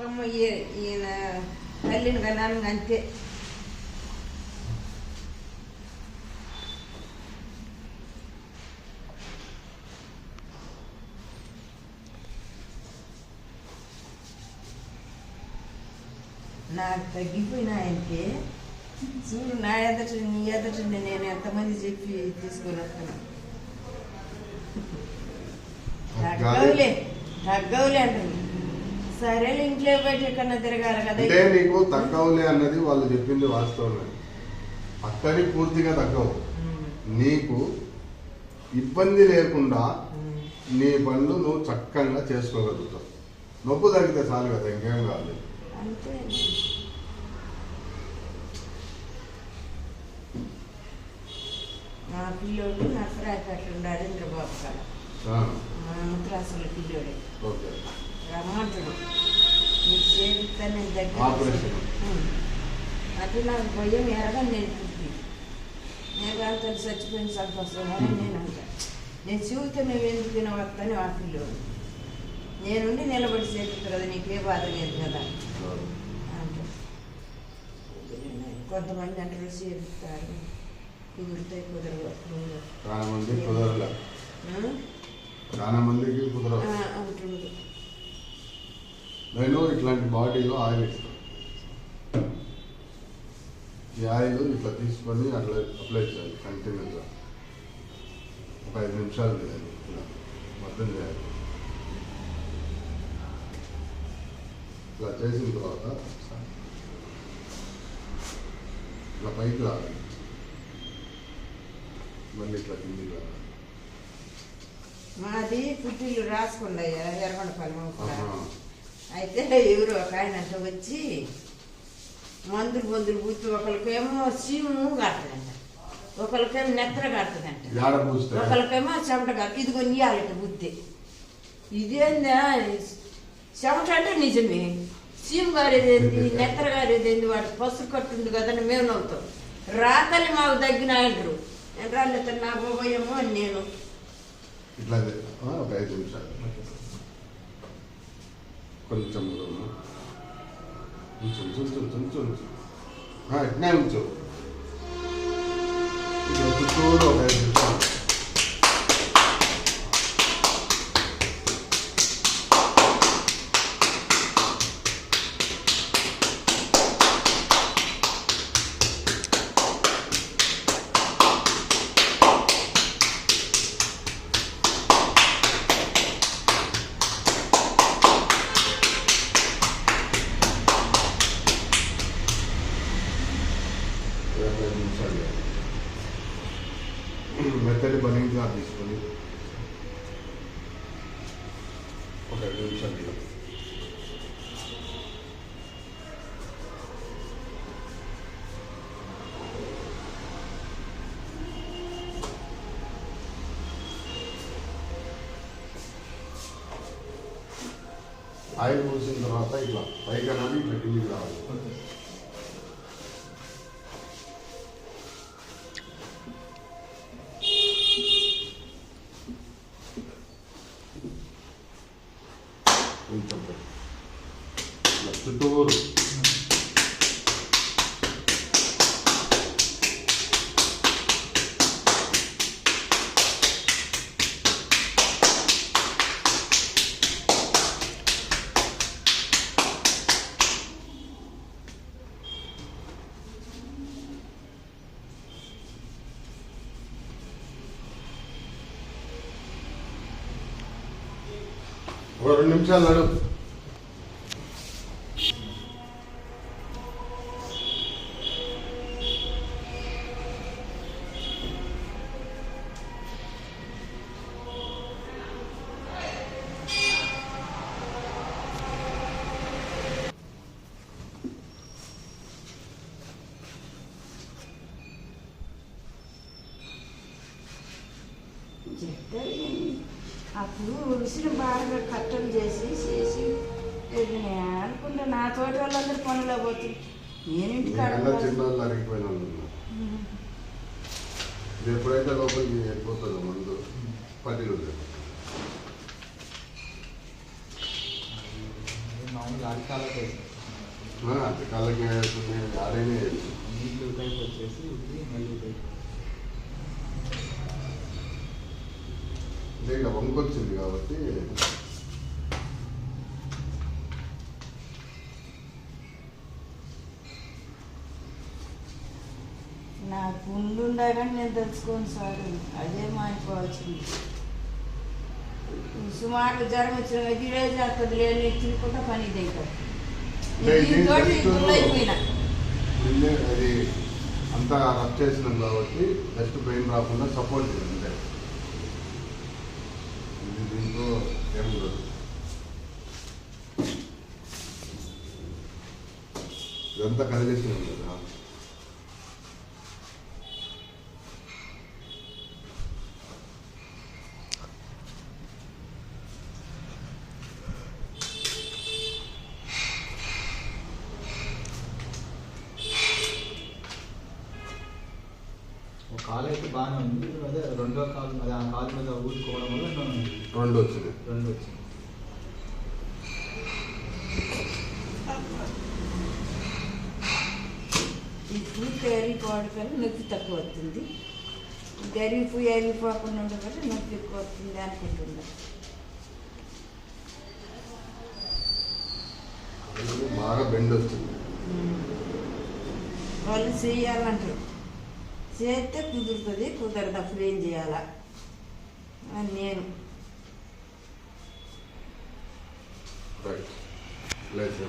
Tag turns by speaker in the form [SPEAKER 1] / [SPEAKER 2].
[SPEAKER 1] అమ్మ ఈయన తల్లిని కన్నాను అంతే. నాకు తగ్గిపోయినాయంటే చూడు నా ఎదట నీ ఎదట నేను ఎంతమంది చెప్పి తీసుకొని వస్తున్నాను తగ్గవులే తగ్గవులే అంటుంది సరేలే ఇంట్లో బయట కన్నా తిరగాలి కదా.
[SPEAKER 2] అంటే నీకు తగ్గవులే అన్నది వాళ్ళు చెప్పింది వాస్తవమే. అక్కడి పూర్తిగా తగ్గవు. నీకు ఇబ్బంది లేకుండా. నీ పనులు నువ్వు చక్కగా చేసుకోగలుగుతావు. నొప్పు తగ్గితే చాలు కదా ఇంకేం కాదు.
[SPEAKER 1] అంతే. నా పిల్లోడు నర్సరాపేట నరేంద్రబాబు మా ముద్రాసుల పిల్లోడే.
[SPEAKER 2] ఓకే.
[SPEAKER 1] రమ్మంటుడు నీకు నేను దగ్గర. అంటే నాకు భయం ఎరగా నేను పుట్టి నేను కాంతో చచ్చిపోయిన సంతోషం నేను అంట. నేను చూస్తే నువ్వు ఎందుకు ఆ పిల్లోడు నేనుండి నిలబడి చేపిస్తా కదా నీకే బాధ లేదు కదా. అంటే. కొంతమంది అంటారు చేపిస్తారు కుదిరితే కుదరవు
[SPEAKER 2] చాలా మంది? చాలా మందికి కుదరదు.
[SPEAKER 1] అంటుండు
[SPEAKER 2] నేను ఇట్లాంటి బాడీలో ఆయిల్ ఇస్తాను ఈ ఆయిల్ ఇట్లా తీసుకొని అట్లా అప్లై చేయాలి కంటిన్యూగా ఒక ఐదు నిమిషాలు చేయాలి ఇలా మద్దం చేయాలి ఇలా చేసిన తర్వాత ఇట్లా పైకి రావాలి మళ్ళీ ఇట్లా కిందికి రావాలి
[SPEAKER 1] మాది పుట్టిల్లు రాసుకున్నాయ్యా ఎర్రగొండపల్లి కూడా
[SPEAKER 2] ఆహా.
[SPEAKER 1] అయితే ఎవరు ఒక ఆయన అంట వచ్చి మందులు మందులు పుట్టి ఒకరికేమో సీము కడుతుందంట. ఒకరికేమో నెత్తర కడుతుందంట. ఒకరికేమో చెమట కడుతుంది ఇదిగో నీయాలట బుద్ధి ఇదేందా? చెమట అంటే నిజమే. సీము గారేదేంది నెత్తర గారేదేంది వాడు పసురు కట్టుంది కదా అని మేము నవ్వుతాం. రాతలి మాకు తగ్గిన అంటారు రాలేదు నా బాబోయేమో అని నేను.
[SPEAKER 2] ఇట్లా ఒక ఐదు నిమిషాలు. కొంచెం దూరము. ఉంచు ఉంచు ఉంచు ఉంచు ఉంచు ఉంచు ఆ, ఇట్నే ఉంచు ఇట్లా చుట్టూరు ఒక ఒక నిమిషాలు చేయాలి. ఆయిల్ పోసిన తర్వాత ఇట్లా పైగా కానీ ఇట్లా కిందికి రావాలి ఒక రెండు నిమిషాలు నడు.
[SPEAKER 1] చెప్తే అప్పుడు విసిరి బాగా కట్టం చేసి చేసి నేను అనుకుంటా నా తోటి వాళ్ళందరూ పనులు పోతుంది నేను.
[SPEAKER 2] ఇది ఎప్పుడైతే లోపలికి వెళ్ళిపోతుందో ముందు
[SPEAKER 3] మామూలు
[SPEAKER 2] ఆడైనా
[SPEAKER 3] వచ్చేసి ఇది మళ్ళీ టైప్
[SPEAKER 2] అంటే ఇక వంకొచ్చింది కాబట్టి.
[SPEAKER 1] నాకు ఉండుండా కానీ నేను తెలుసుకోను సార్. అదే మానిపోవాల్సింది సుమారు జ్వరం వచ్చిన ఇదే చేస్తుంది లేని తినుకుంటా పని ఇది
[SPEAKER 2] అది అంతా రబ్ చేసినాం కాబట్టి జస్ట్ పెయిన్ రాకుండా సపోర్ట్ చేయండి. అంతే ఏం ఉండదు ఇదంతా కదిలిస్తున్నాం కదా
[SPEAKER 3] ఒక కాలు అయితే బాగానే ఉంది. రెండో కాలు అదే ఆ కాలు మీద ఊరుకోవడం వల్ల
[SPEAKER 2] రెండు వచ్చినాయి
[SPEAKER 3] రెండు వచ్చింది
[SPEAKER 1] ఈ పూర్తి నొప్పి తక్కువ వస్తుంది. అరిగిపోయి అరిగిపోకుండా ఉండడం వల్ల నొప్పి ఎక్కువ వస్తుంది అనుకుంటున్నా.
[SPEAKER 2] కాళ్ళు బాగా బెండ్ వచ్చింది
[SPEAKER 1] వాళ్ళు చేయాలంటారు. చేస్తే కుదురుతుంది కుదరదు అప్పుడు ఏం చేయాలా? అని నేను.
[SPEAKER 2] రైట్ లేదు